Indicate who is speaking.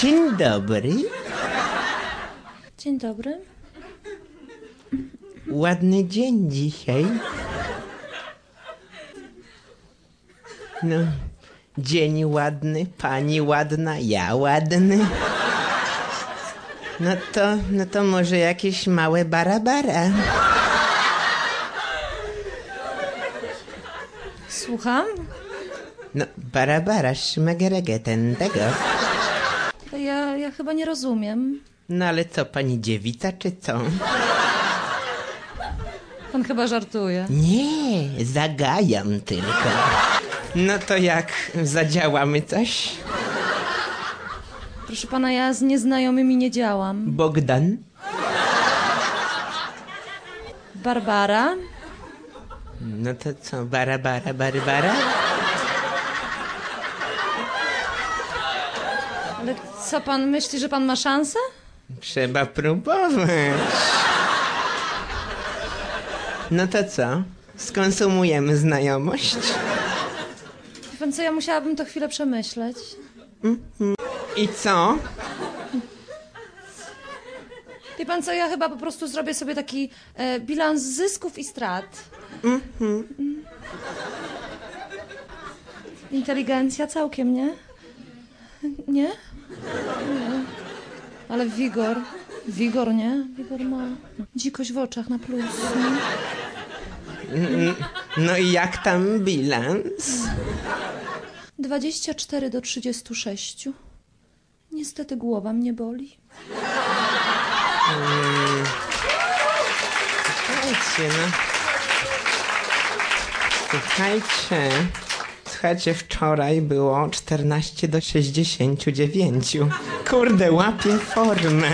Speaker 1: Dzień dobry.
Speaker 2: Dzień dobry.
Speaker 1: Ładny dzień dzisiaj. No, dzień ładny, pani ładna, ja ładny. No to, no to może jakieś małe barabara.
Speaker 2: Słucham?
Speaker 1: No, barabara, szmegerege, ten tego.
Speaker 2: Ja, ja chyba nie rozumiem.
Speaker 1: No ale co, pani dziewica, czy co?
Speaker 2: Pan chyba żartuje.
Speaker 1: Nie, zagajam tylko. No to jak, zadziałamy coś?
Speaker 2: Proszę pana, ja z nieznajomymi nie działam.
Speaker 1: Bogdan?
Speaker 2: Barbara?
Speaker 1: No to co, bara, bara, bara,
Speaker 2: Ale co pan myśli, że pan ma szansę?
Speaker 1: Trzeba próbować. No to co? Skonsumujemy znajomość?
Speaker 2: Wie pan co, ja musiałabym to chwilę przemyśleć.
Speaker 1: I co?
Speaker 2: Wie pan co, ja chyba po prostu zrobię sobie taki e, bilans zysków i strat. Inteligencja całkiem, nie? Nie? Nie. Ale wigor. Wigor, nie? Wigor ma dzikość w oczach na plus. Nie?
Speaker 1: No i jak tam bilans?
Speaker 2: 24 do 36. Niestety głowa mnie boli.
Speaker 1: Słuchajcie, no. Słuchajcie. Słuchajcie, wczoraj było 14 do 69. Kurde, łapię formę.